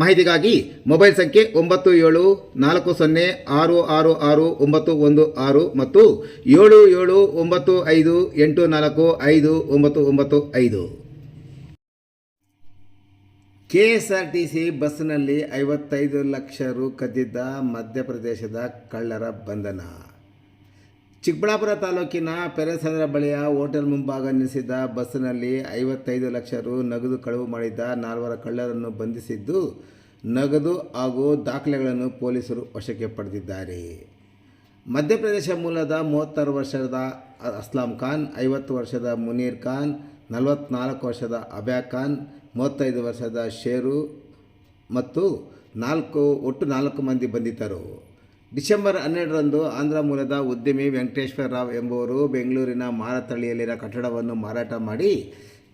ಮಾಹಿತಿಗಾಗಿ ಮೊಬೈಲ್ ಸಂಖ್ಯೆ ಒಂಬತ್ತು ಏಳು ನಾಲ್ಕು ಸೊನ್ನೆ ಆರು ಆರು ಆರು ಒಂಬತ್ತು ಒಂದು ಆರು ಮತ್ತು ಏಳು ಏಳು ಒಂಬತ್ತು ಐದು ಎಂಟು ನಾಲ್ಕು ಐದು ಒಂಬತ್ತು ಒಂಬತ್ತು ಐದು. K S R T C ಬಸ್ನಲ್ಲಿ ಐವತ್ತೈದು ಲಕ್ಷ ರು ಕದ್ದಿದ್ದ ಮಧ್ಯಪ್ರದೇಶದ ಕಳ್ಳರ ಬಂಧನ. ಚಿಕ್ಕಬಳ್ಳಾಪುರ ತಾಲೂಕಿನ ಪೆರೆಸಂದ್ರ ಬಳಿಯ ಹೋಟೆಲ್ ಮುಂಭಾಗ ನಿಲ್ಲಿಸಿದ್ದ ಬಸ್ಸಿನಲ್ಲಿ ಐವತ್ತೈದು ಲಕ್ಷ ರು ನಗದು ಕಳವು ಮಾಡಿದ್ದ ನಾಲ್ವರ ಕಳ್ಳರನ್ನು ಬಂಧಿಸಿದ್ದು ನಗದು ಹಾಗೂ ದಾಖಲೆಗಳನ್ನು ಪೊಲೀಸರು ವಶಕ್ಕೆ ಪಡೆದಿದ್ದಾರೆ. ಮಧ್ಯಪ್ರದೇಶ ಮೂಲದ ಮೂವತ್ತಾರು ವರ್ಷದ ಅಸ್ಲಾಂ ಖಾನ್, ಐವತ್ತು ವರ್ಷದ ಮುನೀರ್ ಖಾನ್, ನಲವತ್ನಾಲ್ಕು ವರ್ಷದ ಅಬ್ಯಾ ಖಾನ್, ಮೂವತ್ತೈದು ವರ್ಷದ ಶೇರು ಮತ್ತು ನಾಲ್ಕು, ಒಟ್ಟು ನಾಲ್ಕು ಮಂದಿ ಬಂಧಿತರು. ಡಿಸೆಂಬರ್ ಹನ್ನೆರಡರಂದು ಆಂಧ್ರ ಮೂಲದ ಉದ್ಯಮಿ ವೆಂಕಟೇಶ್ವರ ರಾವ್ ಎಂಬುವರು ಬೆಂಗಳೂರಿನ ಮಾರತಳ್ಳಿಯಲ್ಲಿನ ಕಟ್ಟಡವನ್ನು ಮಾರಾಟ ಮಾಡಿ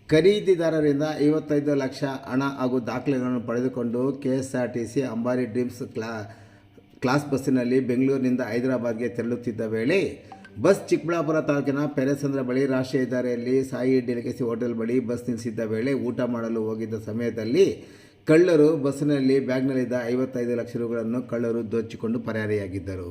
ಖರೀದಿದಾರರಿಂದ ಐವತ್ತೈದು ಲಕ್ಷ ಹಣ ಹಾಗೂ ದಾಖಲೆಗಳನ್ನು ಪಡೆದುಕೊಂಡು K S R T C Ambari dreams ಕ್ಲಾ, class ಬಸ್ಸಿನಲ್ಲಿ ಬೆಂಗಳೂರಿನಿಂದ ಹೈದರಾಬಾದ್ಗೆ ತೆರಳುತ್ತಿದ್ದ ವೇಳೆ ಬಸ್ ಚಿಕ್ಕಬಳ್ಳಾಪುರ ತಾಲೂಕಿನ ಪೆರೆಸಂದ್ರ ಬಳಿ ರಾಷ್ಟ್ರೀಯ ಹೆದ್ದಾರಿಯಲ್ಲಿ ಸಾಯಿ ಡೆಲಿಕಸಿ ಹೋಟೆಲ್ ಬಳಿ ಬಸ್ ನಿಲ್ಲಿಸಿದ್ದ ವೇಳೆ ಊಟ ಮಾಡಲು ಹೋಗಿದ್ದ ಸಮಯದಲ್ಲಿ ಕಳ್ಳರು ಬಸ್ಸಿನಲ್ಲಿ ಬ್ಯಾಗ್ನಲ್ಲಿದ್ದ ಐವತ್ತೈದು ಲಕ್ಷ ರೂಗಳನ್ನು ಕಳ್ಳರು ದೋಚಿಕೊಂಡು ಪರಾರಿಯಾಗಿದ್ದರು.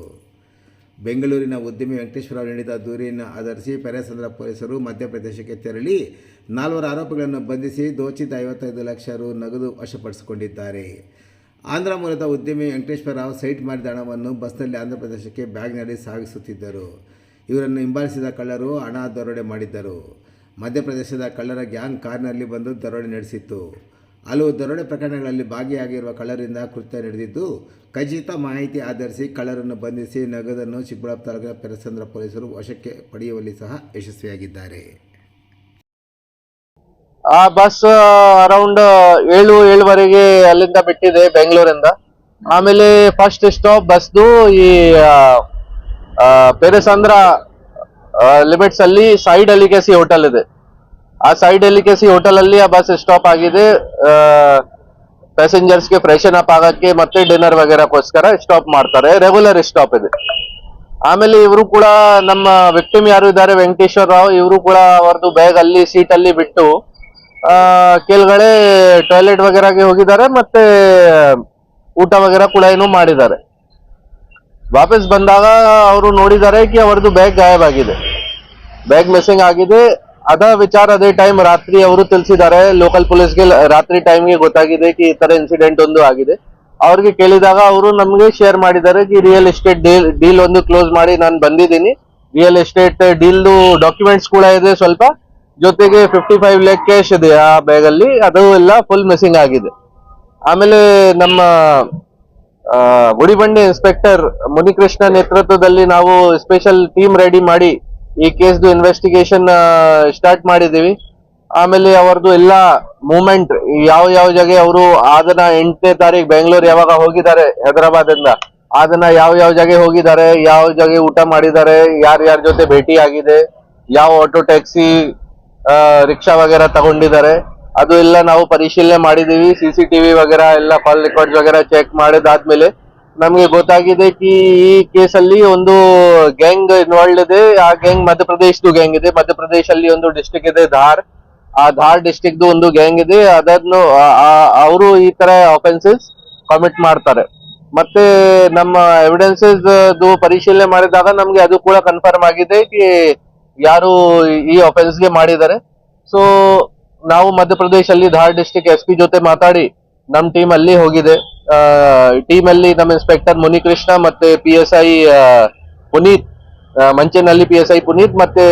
ಬೆಂಗಳೂರಿನ ಉದ್ಯಮಿ ವೆಂಕಟೇಶ್ವರ ನೀಡಿದ ದೂರಿನ ಆಧರಿಸಿ ಪೆರೆಸಂದ್ರ ಪೊಲೀಸರು ಮಧ್ಯಪ್ರದೇಶಕ್ಕೆ ತೆರಳಿ ನಾಲ್ವರು ಆರೋಪಿಗಳನ್ನು ಬಂಧಿಸಿ ದೋಚಿದ ಐವತ್ತೈದು ಲಕ್ಷ ರು ನಗದು ವಶಪಡಿಸಿಕೊಂಡಿದ್ದಾರೆ. ಆಂಧ್ರ ಮೂಲದ ಉದ್ಯಮಿ ವೆಂಕಟೇಶ್ವರ ರಾವ್ ಸೈಟ್ ಮಾಡಿದ ಹಣವನ್ನು ಬಸ್ನಲ್ಲಿ ಆಂಧ್ರಪ್ರದೇಶಕ್ಕೆ ಬ್ಯಾಗ್ನಲ್ಲಿ ಸಾಗಿಸುತ್ತಿದ್ದರು. ಇವರನ್ನು ಹಿಂಬಾಲಿಸಿದ ಕಳ್ಳರು ಹಣ ದರೋಡೆ ಮಾಡಿದ್ದರು. ಮಧ್ಯಪ್ರದೇಶದ ಕಳ್ಳರ ಗ್ಯಾಂಗ್ ಕಾರ್ನಲ್ಲಿ ಬಂದು ದರೋಡೆ ನಡೆಸಿತ್ತು. ಹಲವು ದರೋಡೆ ಪ್ರಕರಣಗಳಲ್ಲಿ ಭಾಗಿಯಾಗಿರುವ ಕಳ್ಳರಿಂದ ಕೃತ್ಯ ನಡೆದಿದ್ದು, ಖಚಿತ ಮಾಹಿತಿ ಆಧರಿಸಿ ಕಳ್ಳರನ್ನು ಬಂಧಿಸಿ ನಗದನ್ನು ಚಿಕ್ಕಬಳ್ಳಾಪುರ ತಾಲೂಕಿನ ಪೆರಸಂದ್ರ ಪೊಲೀಸರು ವಶಕ್ಕೆ ಪಡೆಯುವಲ್ಲಿ ಸಹ ಯಶಸ್ವಿಯಾಗಿದ್ದಾರೆ. ಆ ಬಸ್ ಅರೌಂಡ್ ಏಳು, ಏಳುವರೆಗೆ ಅಲ್ಲಿಂದ ಬಿಟ್ಟಿದೆ ಬೆಂಗಳೂರಿಂದ. ಆಮೇಲೆ ಫಸ್ಟ್ ಸ್ಟಾಪ್ ಬಸ್ದು ಈ ಪೆರಸಂದ್ರ ಲಿಮಿಟ್ಸ್ ಅಲ್ಲಿ ಸೈಡ್ ಅಲಿಕೆಸಿ ಹೋಟೆಲ್ ಇದೆ. ಆ ಸೈಡ್ ಅಲಿಕೆಸಿ ಹೋಟೆಲ್ ಅಲ್ಲಿ ಆ ಬಸ್ ಸ್ಟಾಪ್ ಆಗಿದೆ. ಪ್ಯಾಸೆಂಜರ್ಸ್ಗೆ ಫ್ರೆಶನ್ ಅಪ್ ಆಗಕ್ಕೆ ಮತ್ತೆ ಡಿನ್ನರ್ ವಗೇರಕ್ಕೋಸ್ಕರ ಸ್ಟಾಪ್ ಮಾಡ್ತಾರೆ. ರೆಗ್ಯುಲರ್ ಸ್ಟಾಪ್ ಇದೆ. ಆಮೇಲೆ ಇವರು ಕೂಡ ನಮ್ಮ ವಿಕ್ಟಿಮ್ ಯಾರು ಇದ್ದಾರೆ? ವೆಂಕಟೇಶ್ವರ ರಾವ್. ಇವರು ಕೂಡ ಅವ್ರದ್ದು ಬ್ಯಾಗ್ ಅಲ್ಲಿ ಸೀಟ್ ಅಲ್ಲಿ ಬಿಟ್ಟು, ಆ, ಕೆಳಗಡೆ ಟಾಯ್ಲೆಟ್ ವಗೇರಾಗೆ ಹೋಗಿದ್ದಾರೆ. ಮತ್ತೆ ಊಟ ವಗೇರ ಕೂಡ ಏನು ಮಾಡಿದ್ದಾರೆ. ವಾಪಸ್ ಬಂದಾಗ ಅವರು ನೋಡಿದ್ದಾರೆ ಕಿ ಅವರದು ಬ್ಯಾಗ್ ಗಾಯಬ್ ಆಗಿದೆ ಬ್ಯಾಗ್ ಮಿಸ್ಸಿಂಗ್ ಆಗಿದೆ. ಅದ ವಿಚಾರ ಅದೇ ಟೈಮ್ ರಾತ್ರಿ ಅವರು ತಿಳಿಸಿದ್ದಾರೆ. ಲೋಕಲ್ ಪೊಲೀಸ್ಗೆ ರಾತ್ರಿ ಟೈಮ್ಗೆ ಗೊತ್ತಾಗಿದೆ ಕಿ ಈ ತರ ಇನ್ಸಿಡೆಂಟ್ ಒಂದು ಆಗಿದೆ. ಅವ್ರಿಗೆ ಕೇಳಿದಾಗ ಅವರು ನಮ್ಗೆ ಶೇರ್ ಮಾಡಿದ್ದಾರೆ ಕಿ ರಿಯಲ್ ಎಸ್ಟೇಟ್ ಡೀಲ್ ಡೀಲ್ ಒಂದು ಕ್ಲೋಸ್ ಮಾಡಿ ನಾನು ಬಂದಿದ್ದೀನಿ. ರಿಯಲ್ ಎಸ್ಟೇಟ್ ಡೀಲ್ದು ಡಾಕ್ಯುಮೆಂಟ್ಸ್ ಕೂಡ ಇದೆ ಸ್ವಲ್ಪ. ಜೊತೆಗೆ ಫಿಫ್ಟಿ ಫೈವ್ ಲ್ಯಾಕ್ ಕ್ಯಾಶ್ ಇದೆ ಆ ಬ್ಯಾಗ್ ಅಲ್ಲಿ. ಅದು ಎಲ್ಲ ಫುಲ್ ಮಿಸ್ಸಿಂಗ್ ಆಗಿದೆ. ಆಮೇಲೆ ನಮ್ಮ ಗುಡಿಬಂಡೆ ಇನ್ಸ್ಪೆಕ್ಟರ್ ಮುನಿಕೃಷ್ಣ ನೇತೃತ್ವದಲ್ಲಿ ನಾವು ಸ್ಪೆಷಲ್ ಟೀಮ್ ರೆಡಿ ಮಾಡಿ ಈ ಕೇಸ್ದು ಇನ್ವೆಸ್ಟಿಗೇಷನ್ ಸ್ಟಾರ್ಟ್ ಮಾಡಿದೀವಿ ಆಮೇಲೆ ಅವರದು ಎಲ್ಲ ಮೂಮೆಂಟ್ ಯಾವ ಯಾವ ಜಾಗ ಅವರು ಅದನ್ನ ಎಂಟನೇ ತಾರೀಕು ಬೆಂಗಳೂರು ಯಾವಾಗ ಹೋಗಿದ್ದಾರೆ ಹೈದರಾಬಾದ್ ಇಂದ ಅದನ್ನ ಯಾವ ಯಾವ ಜಾಗ ಹೋಗಿದ್ದಾರೆ, ಯಾವ ಜಾಗ ಊಟ ಮಾಡಿದ್ದಾರೆ ಯಾರ್ಯಾರ ಯಾರ ಜೊತೆ ಭೇಟಿ ಆಗಿದೆ ಯಾವ ಆಟೋ ಟ್ಯಾಕ್ಸಿ ರಿಕ್ಷಾ ವಗೇರಾ ತಗೊಂಡಿದ್ದಾರೆ, ಅದು ಎಲ್ಲ ನಾವು ಪರಿಶೀಲನೆ ಮಾಡಿದೀವಿ ಸಿ ಸಿ ಟಿವಿ ವಗೇರ, ಎಲ್ಲ ಕಾಲ್ ರೆಕಾರ್ಡ್ಸ್ ವಗೇರ ಚೆಕ್ ಮಾಡಿದಾದ್ಮೇಲೆ ನಮ್ಗೆ ಗೊತ್ತಾಗಿದೆ ಕಿ ಈ ಕೇಸಲ್ಲಿ ಒಂದು ಗ್ಯಾಂಗ್ ಇನ್ವಾಲ್ವ್ ಇದೆ ಆ ಗ್ಯಾಂಗ್ ಮಧ್ಯಪ್ರದೇಶದ ಗ್ಯಾಂಗ್ ಇದೆ. ಮಧ್ಯಪ್ರದೇಶ ಅಲ್ಲಿ ಒಂದು ಡಿಸ್ಟಿಕ್ ಇದೆ ಧಾರ್. ಆ ಧಾರ್ ಡಿಸ್ಟಿಕ್ದು ಒಂದು ಗ್ಯಾಂಗ್ ಇದೆ. ಅದನ್ನು ಅವರು ಈ ತರ ಅಫೆನ್ಸಸ್ ಕಮಿಟ್ ಮಾಡ್ತಾರೆ. ಮತ್ತೆ ನಮ್ಮ ಎವಿಡೆನ್ಸಸ್ ಪರಿಶೀಲನೆ ಮಾಡಿದಾಗ ನಮ್ಗೆ ಅದು ಕೂಡ ಕನ್ಫರ್ಮ್ ಆಗಿದೆ ಕಿ ಯಾರು ಈ ಅಫೆನ್ಸ್ಗೆ ಮಾಡಿದ್ದಾರೆ. ಸೊ ನಾವು ಮಧ್ಯಪ್ರದೇಶ ಅಲ್ಲಿ ಧಾರ್ ಡಿಸ್ಟ್ರಿಕ್ಟ್ ಎಸ್ ಪಿ ಜೊತೆ ಮಾತಾಡಿ, ನಮ್ ಟೀಮ್ ಅಲ್ಲಿ ಹೋಗಿದೆ. ಟೀಮ್ ಅಲ್ಲಿ ನಮ್ಮ ಇನ್ಸ್ಪೆಕ್ಟರ್ ಮುನಿಕೃಷ್ಣ ಮತ್ತೆ P S I Puneeth Manchenahalli ಮಂಚೇನಲ್ಲಿ P S I Puneeth ಮತ್ತೆ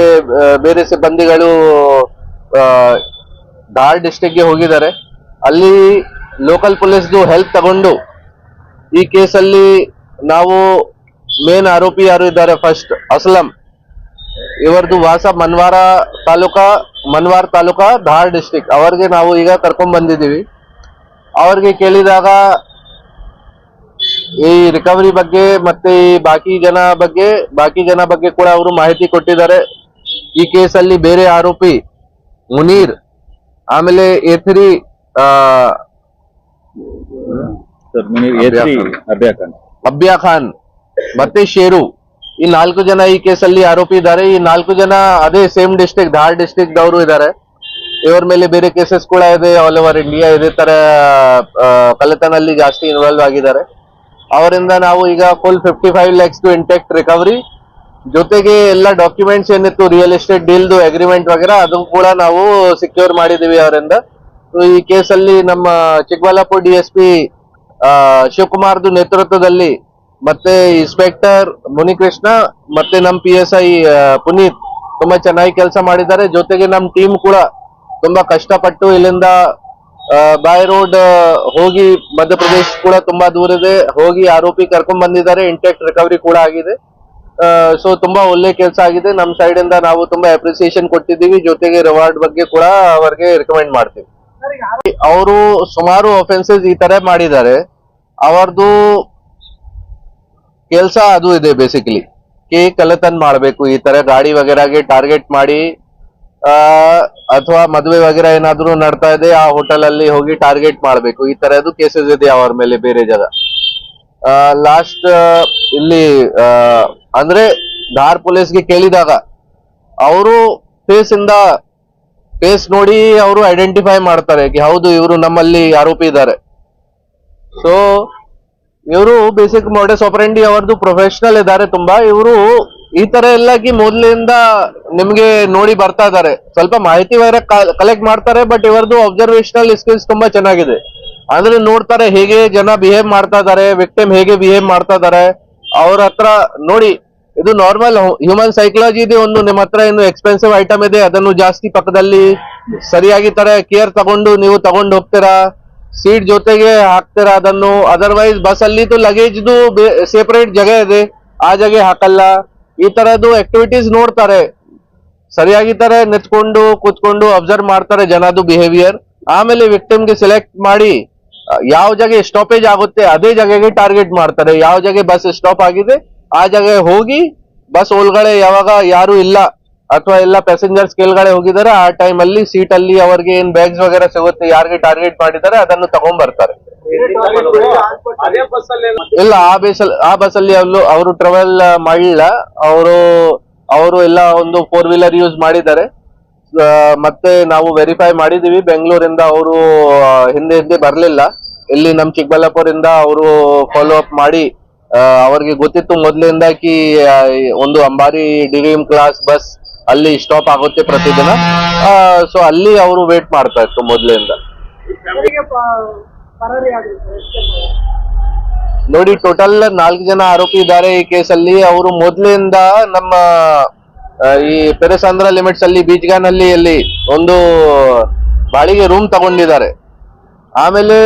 ಬೇರೆ ಸಿಬ್ಬಂದಿಗಳು ಧಾರ್ ಡಿಸ್ಟಿಕ್ಗೆ ಹೋಗಿದ್ದಾರೆ. ಅಲ್ಲಿ ಲೋಕಲ್ ಪೊಲೀಸ್ದು ಹೆಲ್ಪ್ ತಗೊಂಡು ಈ ಕೇಸಲ್ಲಿ ನಾವು ಮೇನ್ ಆರೋಪಿ ಯಾರು ಇದ್ದಾರೆ ಫಸ್ಟ್ ಅಸ್ಲಂ. ಇವರದು ವಾಸ ಮನ್ವಾರ ತಾಲೂಕಾ, ಮನ್ವಾರ್ ತಾಲೂಕಾ ಧಾರ್ ಡಿಸ್ಟಿಕ್ ಅವರಿಗೆ ನಾವು ಈಗ ಕರ್ಕೊಂಡ್ ಬಂದಿದ್ದೀವಿ. ಅವ್ರಿಗೆ ಕೇಳಿದಾಗ ಈ ರಿಕವರಿ ಬಗ್ಗೆ ಮತ್ತೆ ಈ ಬಾಕಿ ಜನ ಬಗ್ಗೆ ಬಾಕಿ ಜನ ಬಗ್ಗೆ ಕೂಡ ಅವರು ಮಾಹಿತಿ ಕೊಟ್ಟಿದ್ದಾರೆ. ಈ ಕೇಸಲ್ಲಿ ಬೇರೆ ಆರೋಪಿ ಮುನೀರ್ ಆಮೇಲೆ A three sir Munir A three Khan ಅಬ್ಯಾ Khan ಮತ್ತೆ ಶೇರು. ಈ ನಾಲ್ಕು ಜನ ಈ ಕೇಸಲ್ಲಿ ಆರೋಪಿ ಇದ್ದಾರೆ. ಈ ನಾಲ್ಕು ಜನ ಅದೇ ಸೇಮ್ ಡಿಸ್ಟ್ರಿಕ್ಟ್ ಧಾರ್ ಡಿಸ್ಟಿಕ್ ದವರು ಇದ್ದಾರೆ. ಇವರ ಮೇಲೆ ಬೇರೆ ಕೇಸಸ್ ಕೂಡ ಇದೆ. ಆಲ್ ಓವರ್ ಇಂಡಿಯಾ ಇದೇ ತರ ಕಳ್ಳತನಲ್ಲಿ ಜಾಸ್ತಿ ಇನ್ವಾಲ್ವ್ ಆಗಿದ್ದಾರೆ. ಅವರಿಂದ ನಾವು ಈಗ full fifty five lakhs to intact recovery ಜೊತೆಗೆ ಎಲ್ಲ ಡಾಕ್ಯುಮೆಂಟ್ಸ್ ಏನಿತ್ತು ರಿಯಲ್ ಎಸ್ಟೇಟ್ ಡೀಲ್ದು ಅಗ್ರಿಮೆಂಟ್ ವಗೇರಾ ಅದು ಕೂಡ ನಾವು ಸಿಕ್ಯೂರ್ ಮಾಡಿದೀವಿ ಅವರಿಂದ. ಈ ಕೇಸಲ್ಲಿ ನಮ್ಮ ಚಿಕ್ಕಬಳ್ಳಾಪುರ ಡಿ ಎಸ್ ಪಿ ಶಿವಕುಮಾರ್ದು ನೇತೃತ್ವದಲ್ಲಿ ಮತ್ತೆ ಇನ್ಸ್ಪೆಕ್ಟರ್ ಮುನಿಕೃಷ್ಣ ಮತ್ತೆ ನಮ್ಮ ಪಿ ಎಸ್ ಐ ಪುನೀತ್ ತುಂಬಾ ಚೆನ್ನಾಗಿ ಕೆಲಸ ಮಾಡಿದ್ದಾರೆ. ಜೊತೆಗೆ ನಮ್ಮ ಟೀಮ್ ಕೂಡ ತುಂಬಾ ಕಷ್ಟಪಟ್ಟು ಇಲ್ಲಿಂದ ಬಾಯ್ ರೋಡ್ ಹೋಗಿ ಮಧ್ಯಪ್ರದೇಶ ಕೂಡ ತುಂಬಾ ದೂರ ಇದೆ. ಹೋಗಿ ಆರೋಪಿ ಕರ್ಕೊಂಡ್ ಬಂದಿದ್ದಾರೆ. ಇಂಟೆಕ್ಟ್ ರಿಕವರಿ ಕೂಡ ಆಗಿದೆ. ಸೊ ತುಂಬಾ ಒಳ್ಳೆ ಕೆಲಸ ಆಗಿದೆ. ನಮ್ ಸೈಡ್ ಇಂದ ನಾವು ತುಂಬಾ ಅಪ್ರಿಸಿಯೇಷನ್ ಕೊಟ್ಟಿದ್ದೀವಿ. ಜೊತೆಗೆ ರಿವಾರ್ಡ್ ಬಗ್ಗೆ ಕೂಡ ಅವರಿಗೆ ರೆಕಮೆಂಡ್ ಮಾಡ್ತೀವಿ. ಅವರು ಸುಮಾರು ಒಫೆನ್ಸಸ್ ಈ ತರ ಮಾಡಿದ್ದಾರೆ. ಅವರದು ಕೆಲಸ ಅದು ಇದೆ ಬೇಸಿಕಲಿ ಕೇಕ್ ಕಳ್ಳತನ ಮಾಡಬೇಕು ಈ ತರ. ಗಾಡಿ ವಗೇರಾಗೆ ಟಾರ್ಗೆಟ್ ಮಾಡಿ ಅಥವಾ ಮದುವೆ ವಗೇರಾ ಏನಾದ್ರೂ ನಡ್ತಾ ಇದೆ, ಆ ಹೋಟೆಲ್ ಅಲ್ಲಿ ಹೋಗಿ ಟಾರ್ಗೆಟ್ ಮಾಡಬೇಕು. ಈ ತರದ್ದು ಕೇಸಸ್ ಇದೆ ಅವ್ರ ಮೇಲೆ ಬೇರೆ ಜಾಗ. ಲಾಸ್ಟ್ ಇಲ್ಲಿ ಅಂದ್ರೆ ಧಾರ್ ಪೊಲೀಸ್ಗೆ ಕೇಳಿದಾಗ ಅವರು ಫೇಸ್ ಇಂದ ಫೇಸ್ ನೋಡಿ ಅವರು ಐಡೆಂಟಿಫೈ ಮಾಡ್ತಾರೆ ಹೌದು, ಇವರು ನಮ್ಮಲ್ಲಿ ಆರೋಪಿ ಇದ್ದಾರೆ. ಸೊ ಇವರು ಬೇಸಿಕ್ ಮೋಡೆ ಆಪರೆಂಡಿ ಅವರದು ಪ್ರೊಫೆಷನಲ್ ಇದ್ದಾರೆ ತುಂಬಾ. ಇವರು ಈ ತರ ಎಲ್ಲಾಗಿ ಮೊದ್ಲಿಂದ ನಿಮ್ಗೆ ನೋಡಿ ಬರ್ತಾ ಇದ್ದಾರೆ ಸ್ವಲ್ಪ ಮಾಹಿತಿ ಕಲೆಕ್ಟ್ ಮಾಡ್ತಾರೆ ಬಟ್ ಇವರದು ಅಬ್ಸರ್ವೇಷನಲ್ ಸ್ಕಿಲ್ಸ್ ತುಂಬಾ ಚೆನ್ನಾಗಿದೆ. ಅಂದ್ರೆ ನೋಡ್ತಾರೆ ಹೇಗೆ ಜನ ಬಿಹೇವ್ ಮಾಡ್ತಾ ಇದಾರೆ ವಿಕ್ಟಿಮ್ ಹೇಗೆ ಬಿಹೇವ್ ಮಾಡ್ತಾ ಇದಾರೆ. ಅವ್ರ ಹತ್ರ ನೋಡಿ, ಇದು ನಾರ್ಮಲ್ ಹ್ಯೂಮನ್ ಸೈಕಾಲಜಿ ಇದೆ ಒಂದು, ನಿಮ್ಮ ಹತ್ರ ಏನು ಎಕ್ಸ್ಪೆನ್ಸಿವ್ ಐಟಮ್ ಇದೆ, ಅದನ್ನು ಜಾಸ್ತಿ ಪಕ್ಕದಲ್ಲಿ ಸರಿಯಾಗಿ ತರ ಕೇರ್ ತಗೊಂಡು ನೀವು ತಗೊಂಡು ಹೋಗ್ತೀರಾ ಸೀಟ್ ಜೊತೆಗೆ ಹಾಕ್ತೀರಾ ಅದನ್ನು ಅದರ್ವೈಸ್ ಬಸ್ ಅಲ್ಲಿ ಲಗೇಜ್ದು ಸೆಪರೇಟ್ ಜಾಗ ಇದೆ, ಆ ಜಾಗ ಹಾಕಲ್ಲ. ಈ ತರದ್ದು ಆಕ್ಟಿವಿಟೀಸ್ ನೋಡ್ತಾರೆ. ಸರಿಯಾಗಿ ತರ ನಿಂತ್ಕೊಂಡು ಕೂತ್ಕೊಂಡು ಅಬ್ಸರ್ವ್ ಮಾಡ್ತಾರೆ ಜನದು ಬಿಹೇವಿಯರ್ ಆಮೇಲೆ ವಿಕ್ಟಿಮ್ಗೆ ಸೆಲೆಕ್ಟ್ ಮಾಡಿ ಯಾವ ಜಾಗ ಸ್ಟಾಪೇಜ್ ಆಗುತ್ತೆ, ಅದೇ ಜಾಗಗೆ ಟಾರ್ಗೆಟ್ ಮಾಡ್ತಾರೆ. ಯಾವ ಜಾಗ ಬಸ್ ಸ್ಟಾಪ್ ಆಗಿದೆ, ಆ ಜಾಗ ಹೋಗಿ ಬಸ್ ಒಳಗಡೆ ಯಾವಾಗ ಯಾರು ಇಲ್ಲ ಅಥವಾ ಎಲ್ಲ ಪ್ಯಾಸೆಂಜರ್ಸ್ ಕೆಳಗಡೆ ಹೋಗಿದ್ದಾರೆ, ಆ ಟೈಮ್ ಅಲ್ಲಿ ಸೀಟ್ ಅಲ್ಲಿ ಅವ್ರಿಗೆ ಏನ್ ಬ್ಯಾಗ್ಸ್ ವಗೇರಾ ಸಿಗುತ್ತೆ, ಯಾರಿಗೆ ಟಾರ್ಗೆಟ್ ಮಾಡಿದ್ದಾರೆ, ಅದನ್ನು ತಗೊಂಡ್ ಬರ್ತಾರೆ ಇಲ್ಲ, ಆ ಬಸ್ ಆ ಬಸ್ ಅಲ್ಲಿ ಅವರು ಅವರು ಟ್ರಾವೆಲ್ ಮಾಡಿಲ್ಲ ಅವರು ಅವರು ಎಲ್ಲ ಒಂದು ಫೋರ್ ವೀಲರ್ ಯೂಸ್ ಮಾಡಿದ್ದಾರೆ. ಮತ್ತೆ ನಾವು ವೆರಿಫೈ ಮಾಡಿದೀವಿ ಬೆಂಗಳೂರಿಂದ ಅವರು ಹಿಂದೆ ಹಿಂದೆ ಬರ್ಲಿಲ್ಲ. ಇಲ್ಲಿ ನಮ್ ಚಿಕ್ಕಬಳ್ಳಾಪುರದಿಂದ ಅವರು ಫಾಲೋ ಅಪ್ ಮಾಡಿ ಅವರಿಗೆ ಗೊತ್ತಿತ್ತು ಮೊದ್ಲಿಂದ ಕಿ ಒಂದು ಅಂಬಾರಿ ಡಿವಿಎಂ ಕ್ಲಾಸ್ ಬಸ್ ಅಲ್ಲಿ ಸ್ಟಾಪ್ ಆಗುತ್ತೆ ಪ್ರತಿದಿನ. ಸೊ ಅಲ್ಲಿ ಅವರು ವೇಟ್ ಮಾಡ್ತಾ ಇತ್ತು ಮೊದ್ಲಿಂದ. ನೋಡಿ ಟೋಟಲ್ ನಾಲ್ಕು ಜನ ಆರೋಪಿ ಇದ್ದಾರೆ ಈ ಕೇಸಲ್ಲಿ. ಅವರು ಮೊದಲಿಂದ ನಮ್ಮ ಈ ಪೆರೆಸಾಂದ್ರ ಲಿಮಿಟ್ಸ್ ಅಲ್ಲಿ, ಬೀಚ್ಗಾನಲ್ಲಿ ಅಲ್ಲಿ ಒಂದು ಬಾಡಿಗೆ ರೂಮ್ ತಗೊಂಡಿದ್ದಾರೆ. ಆಮೇಲೆ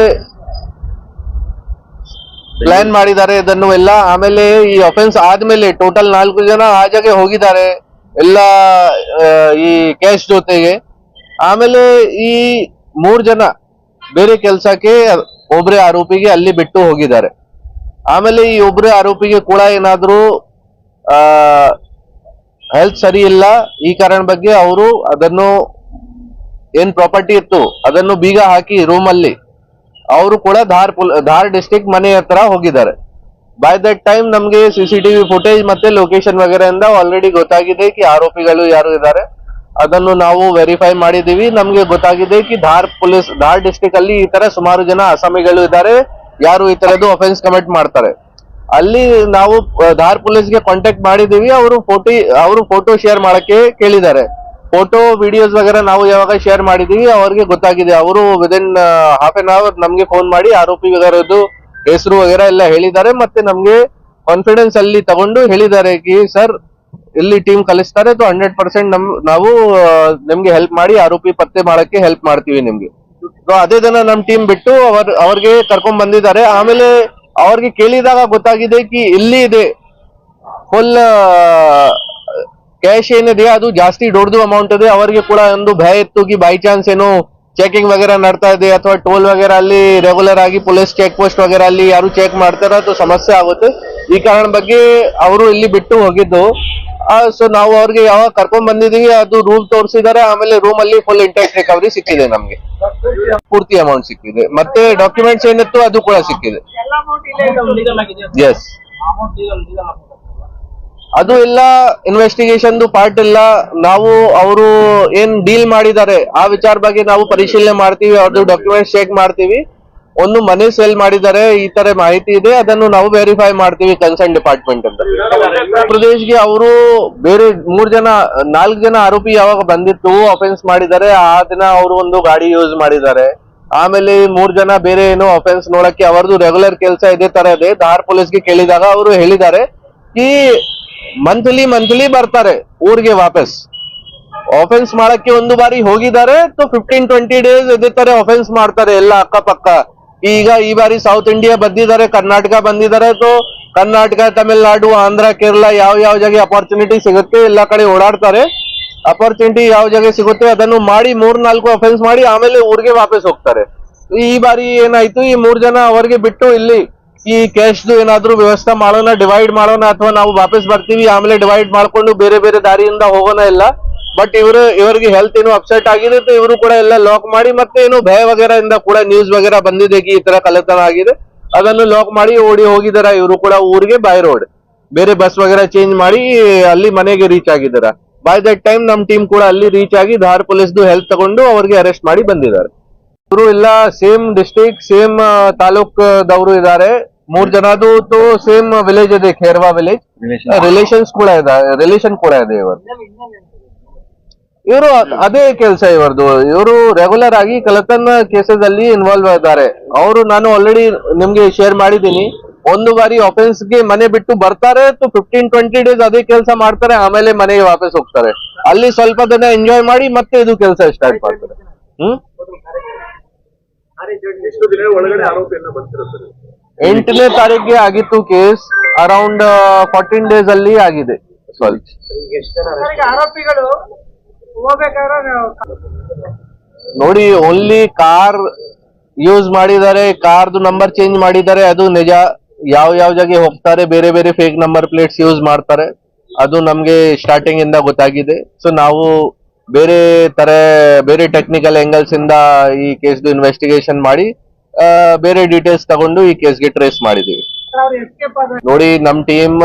ಪ್ಲಾನ್ ಮಾಡಿದ್ದಾರೆ ಇದನ್ನು ಎಲ್ಲ. ಆಮೇಲೆ ಈ ಅಫೆನ್ಸ್ ಆದ್ಮೇಲೆ ಟೋಟಲ್ ನಾಲ್ಕು ಜನ ಆ ಜಾಗೆ ಹೋಗಿದ್ದಾರೆ. ಎಲ್ಲ ಈ ಕ್ಯಾಶ್ ಜೊತೆಗೆ. ಆಮೇಲೆ ಈ ಮೂರ್ ಜನ ಬೇರೆ ಕೆಲಸಕ್ಕೆ ಒಬ್ಬರೇ ಆರೋಪಿಗೆ ಅಲ್ಲಿ ಬಿಟ್ಟು ಹೋಗಿದ್ದಾರೆ. ಆಮೇಲೆ ಈ ಒಬ್ಬರೇ ಆರೋಪಿಗೆ ಕೂಡ ಏನಾದರೂ ಹೆಲ್ತ್ ಸರಿ ಇಲ್ಲ, ಈ ಕಾರಣ ಬಗ್ಗೆ ಅವರು ಅದನ್ನು ಏನ್ ಪ್ರಾಪರ್ಟಿ ಇತ್ತು, ಅದನ್ನು ಬೀಗ ಹಾಕಿ ರೂಮ್ ಅಲ್ಲಿ ಅವರು ಕೂಡ ಧಾರ್ ಧಾರ್ ಡಿಸ್ಟ್ರಿಕ್ಟ್ ಮನೆ ಹತ್ರ ಹೋಗಿದ್ದಾರೆ. ಬೈ ದಟ್ ಟೈಮ್ ನಮ್ಗೆ ಸಿಸಿಟಿವಿ ಫುಟೇಜ್ ಮತ್ತೆ ಲೊಕೇಶನ್ ವಗೇರೆಯಿಂದ ಆಲ್ರೆಡಿ ಗೊತ್ತಾಗಿದೆ ಕಿ ಆರೋಪಿಗಳು ಯಾರು ಇದ್ದಾರೆ. ಅದನ್ನು ನಾವು ವೆರಿಫೈ ಮಾಡಿದೀವಿ ನಮ್ಗೆ ಗೊತ್ತಾಗಿದೆ ಕಿ ಧಾರ್ ಪೊಲೀಸ್, ಧಾರ್ ಡಿಸ್ಟ್ರಿಕ್ಟ್ ಅಲ್ಲಿ ಈ ತರ ಸುಮಾರು ಜನ ಅಸಾಮಿಗಳು ಇದ್ದಾರೆ. ಯಾರು ಈ ತರದ್ದು ಅಫೆನ್ಸ್ ಕಮಿಟ್ ಮಾಡ್ತಾರೆ. ಅಲ್ಲಿ ನಾವು ಧಾರ್ ಪೊಲೀಸ್ಗೆ ಕಾಂಟ್ಯಾಕ್ಟ್ ಮಾಡಿದೀವಿ ಅವರು ಫೋಟೋ ಅವರು ಫೋಟೋ ಶೇರ್ ಮಾಡಕ್ಕೆ ಕೇಳಿದ್ದಾರೆ. ಫೋಟೋ ವಿಡಿಯೋಸ್ ವಗೇರ ನಾವು ಯಾವಾಗ ಶೇರ್ ಮಾಡಿದೀವಿ ಅವ್ರಿಗೆ ಗೊತ್ತಾಗಿದೆ. ಅವರು ವಿದಿನ್ ಹಾಫ್ ಅನ್ ಅವರ್ ನಮ್ಗೆ ಫೋನ್ ಮಾಡಿ ಆರೋಪಿ ಹೆಸರು ವಗೇರ ಎಲ್ಲ ಹೇಳಿದ್ದಾರೆ. ಮತ್ತೆ ನಮ್ಗೆ ಕಾನ್ಫಿಡೆನ್ಸ್ ಅಲ್ಲಿ ತಗೊಂಡು ಹೇಳಿದ್ದಾರೆ ಕಿ ಸರ್ ಇಲ್ಲಿ ಟೀಮ್ ಕಲಿಸ್ತಾರೆ ಅಥವಾ ಹಂಡ್ರೆಡ್ ಪರ್ಸೆಂಟ್ ನಮ್, ನಾವು ನಿಮ್ಗೆ ಹೆಲ್ಪ್ ಮಾಡಿ ಆರೋಪಿ ಪತ್ತೆ ಮಾಡಕ್ಕೆ ಹೆಲ್ಪ್ ಮಾಡ್ತೀವಿ ನಿಮ್ಗೆ. ಅದೇ ದಿನ ನಮ್ ಟೀಮ್ ಬಿಟ್ಟು ಅವ್ರ, ಅವ್ರಿಗೆ ಕರ್ಕೊಂಡ್ ಬಂದಿದ್ದಾರೆ. ಆಮೇಲೆ ಅವ್ರಿಗೆ ಕೇಳಿದಾಗ ಗೊತ್ತಾಗಿದೆ ಕಿ, ಇಲ್ಲಿ ಇದೆ. ಫುಲ್ ಕ್ಯಾಶ್ ಏನಿದೆ, ಅದು ಜಾಸ್ತಿ ದೊಡ್ಡದು ಅಮೌಂಟ್ ಇದೆ. ಅವರಿಗೆ ಕೂಡ ಒಂದು ಭಯ ಇತ್ತು ಕಿ ಬೈ ಚಾನ್ಸ್ ಏನು ಚೆಕಿಂಗ್ ವಗೇರಾ ನಡ್ತಾ ಇದೆ, ಅಥವಾ ಟೋಲ್ ವಗೇರಾ ಅಲ್ಲಿ ರೆಗ್ಯುಲರ್ ಆಗಿ ಪೊಲೀಸ್ ಚೆಕ್ ಪೋಸ್ಟ್ ವಗೇರಾ ಅಲ್ಲಿ ಯಾರು ಚೆಕ್ ಮಾಡ್ತಾರೋ ಅದು ಸಮಸ್ಯೆ ಆಗುತ್ತೆ. ಈ ಕಾರಣ ಬಗ್ಗೆ ಅವರು ಇಲ್ಲಿ ಬಿಟ್ಟು ಹೋಗಿದ್ದು. ಸೊ ನಾವು ಅವ್ರಿಗೆ ಯಾವಾಗ ಕರ್ಕೊಂಡ್ ಬಂದಿದೀವಿ ಅದು ರೂಲ್ ತೋರಿಸಿದ್ದಾರೆ ಆಮೇಲೆ ರೂಮ್ ಅಲ್ಲಿ ಫುಲ್ ಇಂಟ್ಯಾಕ್ಟ್ ರಿಕವರಿ ಸಿಕ್ಕಿದೆ ನಮ್ಗೆ. ಪೂರ್ತಿ ಅಮೌಂಟ್ ಸಿಕ್ಕಿದೆ. ಮತ್ತೆ ಡಾಕ್ಯುಮೆಂಟ್ಸ್ ಏನಿತ್ತು, ಅದು ಕೂಡ ಸಿಕ್ಕಿದೆ. ಎಸ್ ಅದು ಎಲ್ಲ ಇನ್ವೆಸ್ಟಿಗೇಷನ್ ಪಾರ್ಟ್ ಇಲ್ಲ. ನಾವು, ಅವರು ಏನ್ ಡೀಲ್ ಮಾಡಿದ್ದಾರೆ, ಆ ವಿಚಾರ ಬಗ್ಗೆ ನಾವು ಪರಿಶೀಲನೆ ಮಾಡ್ತೀವಿ, ಅವ್ರದ್ದು ಡಾಕ್ಯುಮೆಂಟ್ಸ್ ಚೆಕ್ ಮಾಡ್ತೀವಿ. ಒಂದು ಮನೆ ಸೇಲ್ ಮಾಡಿದ್ದಾರೆ ಈ ತರ ಮಾಹಿತಿ ಇದೆ, ಅದನ್ನು ನಾವು ವೆರಿಫೈ ಮಾಡ್ತೀವಿ ಕನ್ಸರ್ನ್ ಡಿಪಾರ್ಟ್ಮೆಂಟ್ ಅಂತ. ಪ್ರದೇಶ್ಗೆ ಅವರು ಬೇರೆ ಮೂರ್ ಜನ, ನಾಲ್ಕು ಜನ ಆರೋಪಿ ಯಾವಾಗ ಬಂದಿತ್ತು ಅಫೆನ್ಸ್ ಮಾಡಿದ್ದಾರೆ, ಆ ದಿನ ಅವರು ಒಂದು ಗಾಡಿ ಯೂಸ್ ಮಾಡಿದ್ದಾರೆ. ಆಮೇಲೆ ಮೂರ್ ಜನ ಬೇರೆ ಏನೋ ಅಫೆನ್ಸ್ ನೋಡಕ್ಕೆ ಅವರದು ರೆಗ್ಯುಲರ್ ಕೆಲಸ ಇದೇ ತರ ಇದೆ. ಧಾರ್ ಪೊಲೀಸ್ಗೆ ಕೇಳಿದಾಗ ಅವರು ಹೇಳಿದ್ದಾರೆ ಈ ಮಂತ್ಲಿ ಮಂತ್ಲಿ ಬರ್ತಾರೆ ಊರಿಗೆ ವಾಪಸ್. ಆಫೆನ್ಸ್ ಮಾಡಕ್ಕೆ ಒಂದು ಬಾರಿ ಹೋಗಿದ್ದಾರೆ ಫಿಫ್ಟೀನ್ ಟ್ವೆಂಟಿ ಡೇಸ್ ಇದೇ ತರ ಆಫೆನ್ಸ್ ಮಾಡ್ತಾರೆ ಎಲ್ಲ ಅಕ್ಕಪಕ್ಕ. ಈಗ ಈ ಬಾರಿ ಸೌತ್ ಇಂಡಿಯಾ ಬಂದಿದ್ದಾರೆ ಕರ್ನಾಟಕ ಬಂದಿದ್ದಾರೆ. ಸೊ ಕರ್ನಾಟಕ ತಮಿಳುನಾಡು ಆಂಧ್ರ ಕೇರಳ ಯಾವ ಯಾವ ಜಾಗ ಅಪರ್ಚುನಿಟಿ ಸಿಗುತ್ತೆ, ಎಲ್ಲ ಕಡೆ ಓಡಾಡ್ತಾರೆ. ಅಪರ್ಚುನಿಟಿ ಯಾವ ಜಾಗ ಸಿಗುತ್ತೆ, ಅದನ್ನು ಮಾಡಿ ಮೂರ್ ನಾಲ್ಕು ಅಫೆನ್ಸ್ ಮಾಡಿ ಆಮೇಲೆ ಊರಿಗೆ ವಾಪಸ್ ಹೋಗ್ತಾರೆ. ಈ ಬಾರಿ ಏನಾಯ್ತು, ಈ ಮೂರ್ ಜನ ಅವರಿಗೆ ಬಿಟ್ಟು ಇಲ್ಲಿ ಈ ಕ್ಯಾಶ್ದು ಏನಾದ್ರೂ ವ್ಯವಸ್ಥೆ ಮಾಡೋಣ ಡಿವೈಡ್ ಮಾಡೋಣ, ಅಥವಾ ನಾವು ವಾಪಸ್ ಬರ್ತೀವಿ, ಆಮೇಲೆ ಡಿವೈಡ್ ಮಾಡ್ಕೊಂಡು ಬೇರೆ ಬೇರೆ ದಾರಿಯಿಂದ ಹೋಗೋಣ ಇಲ್ಲ. ಬಟ್ ಇವರು ಇವರಿಗೆ ಹೆಲ್ತ್ ಏನು ಅಪ್ಸೆಟ್ ಆಗಿದೆ ಇವರು ಕೂಡ ಎಲ್ಲ ಲಾಕ್ ಮಾಡಿ ಮತ್ತೆ ಏನು ಭಯ ವಗೇರಾ ಇಂದ ಕೂಡ ನ್ಯೂಸ್ ವಗೇರ ಬಂದಿದೆ ಈ ತರ ಕಲೆತನ ಆಗಿದೆ. ಅದನ್ನು ಲಾಕ್ ಮಾಡಿ ಓಡಿ ಹೋಗಿದಾರ. ಇವರು ಕೂಡ ಊರಿಗೆ ಬೈ ರೋಡ್ ಬೇರೆ ಬಸ್ ವಗೇರ ಚೇಂಜ್ ಮಾಡಿ ಅಲ್ಲಿ ಮನೆಗೆ ರೀಚ್ ಆಗಿದಾರ. ಬೈ ದಟ್ ಟೈಮ್ ನಮ್ ಟೀಮ್ ಕೂಡ ಅಲ್ಲಿ ರೀಚ್ ಆಗಿ ಧಾರ್ ಪೊಲೀಸ್ದು ಹೆಲ್ತ್ ತಗೊಂಡು ಅವ್ರಿಗೆ ಅರೆಸ್ಟ್ ಮಾಡಿ ಬಂದಿದ್ದಾರೆ. ಇವರು ಎಲ್ಲ ಸೇಮ್ ಡಿಸ್ಟ್ರಿಕ್ಟ್ ಸೇಮ್ ತಾಲೂಕ್ ದವರು ಇದ್ದಾರೆ ಮೂರ್ ಜನದು ತೋ ಸೇಮ್ ವಿಲೇಜ್ ಇದೆ ಖೇರ್ವಾ ವಿಲೇಜ್ ರಿಲೇಷನ್ಸ್ ಕೂಡ ಇದೆ ರಿಲೇಷನ್ ಕೂಡ ಇದೆ ಇವರು. ಇವರು ಅದೇ ಕೆಲಸ ಇವರದು. ಇವರು ರೆಗ್ಯುಲರ್ ಆಗಿ ಕಲತನ ಕೇಸಸ್ ಅಲ್ಲಿ ಇನ್ವಾಲ್ವ್ ಆಗಿದ್ದಾರೆ ಅವರು ನಾನು ಆಲ್ರೆಡಿ ನಿಮ್ಗೆ ಶೇರ್ ಮಾಡಿದ್ದೀನಿ. ಒಂದು ಬಾರಿ ಆಫೆನ್ಸ್ಗೆ ಮನೆ ಬಿಟ್ಟು ಬರ್ತಾರೆ ಅಥವಾ ಫಿಫ್ಟೀನ್ ಟ್ವೆಂಟಿ ಡೇಸ್ ಅದೇ ಕೆಲಸ ಮಾಡ್ತಾರೆ ಆಮೇಲೆ ಮನೆಗೆ ವಾಪಸ್ ಹೋಗ್ತಾರೆ. ಅಲ್ಲಿ ಸ್ವಲ್ಪ ದಿನ ಎಂಜಾಯ್ ಮಾಡಿ ಮತ್ತೆ ಇದು ಕೆಲಸ ಸ್ಟಾರ್ಟ್ ಮಾಡ್ತಾರೆ. ಹ್ಮ್? ಎಂಟನೇ ತಾರೀಕಿಗೆ ಆಗಿತ್ತು ಕೇಸ್ ಅರೌಂಡ್ ಫೋರ್ಟೀನ್ ಡೇಸ್ ಅಲ್ಲಿ ಆಗಿದೆ. ಸ್ವಲ್ಪ ಈಗ ಆರೋಪಿಗಳು ನೋಡಿ ಓನ್ಲಿ ಕಾರ್ ಯೂಸ್ ಮಾಡಿದ್ದಾರೆ ಕಾರ್ದು ನಂಬರ್ ಚೇಂಜ್ ಮಾಡಿದ್ದಾರೆ ಅದು ನಿಜ. ಯಾವ ಯಾವ ಜಾಗ ಹೋಗ್ತಾರೆ ಬೇರೆ ಬೇರೆ ಫೇಕ್ ನಂಬರ್ ಪ್ಲೇಟ್ಸ್ ಯೂಸ್ ಮಾಡ್ತಾರೆ. ಅದು ನಮ್ಗೆ ಸ್ಟಾರ್ಟಿಂಗ್ ಇಂದ ಗೊತ್ತಾಗಿದೆ. ಸೊ ನಾವು ಬೇರೆ ತರ ಬೇರೆ ಟೆಕ್ನಿಕಲ್ ಆಂಗಲ್ಸ್ ಇಂದ ಈ ಕೇಸ್ದು ಇನ್ವೆಸ್ಟಿಗೇಷನ್ ಮಾಡಿ ಬೇರೆ ಡೀಟೇಲ್ಸ್ ತಗೊಂಡು ಈ ಕೇಸ್ಗೆ ಟ್ರೇಸ್ ಮಾಡಿದೀವಿ ನೋಡಿ ನಮ್ ಟೀಮ್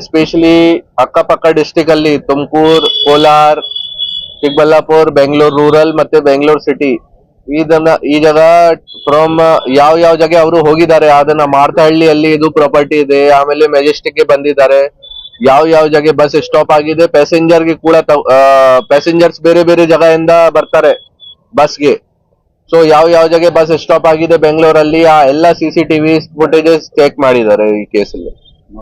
ಎಸ್ಪೆಷಲಿ ಅಕ್ಕಪಕ್ಕ ಡಿಸ್ಟಿಕ್ ಅಲ್ಲಿ ತುಮಕೂರ್ ಕೋಲಾರ್ ಚಿಕ್ಕಬಳ್ಳಾಪುರ್, ಬೆಂಗಳೂರು ರೂರಲ್ ಮತ್ತೆ ಬೆಂಗಳೂರು ಸಿಟಿ ಇದನ್ನ ಈ ಜಾಗ ಫ್ರಮ್ ಯಾವ ಯಾವ ಜಾಗ ಅವರು ಹೋಗಿದ್ದಾರೆ, ಅದನ್ನ ಮಾರ್ತಹಳ್ಳಿಯಲ್ಲಿ ಇದು ಪ್ರಾಪರ್ಟಿ ಇದೆ, ಆಮೇಲೆ ಮೆಜೆಸ್ಟಿಕ್ಗೆ ಬಂದಿದ್ದಾರೆ. ಯಾವ ಯಾವ ಜಾಗ ಬಸ್ ಸ್ಟಾಪ್ ಆಗಿದೆ ಪ್ಯಾಸೆಂಜರ್ಗೆ ಕೂಡ ಪ್ಯಾಸೆಂಜರ್ಸ್ ಬೇರೆ ಬೇರೆ ಜಾಗದಿಂದ ಬರ್ತಾರೆ ಬಸ್ಗೆ ಸೊ ಯಾವ ಯಾವ ಜಾಗ ಬಸ್ ಸ್ಟಾಪ್ ಆಗಿದೆ ಬೆಂಗಳೂರಲ್ಲಿ, ಆ ಎಲ್ಲ ಸಿ ಟಿವಿ ಫುಟೇಜಸ್ ಚೆಕ್ ಮಾಡಿದ್ದಾರೆ ಈ ಕೇಸಲ್ಲಿ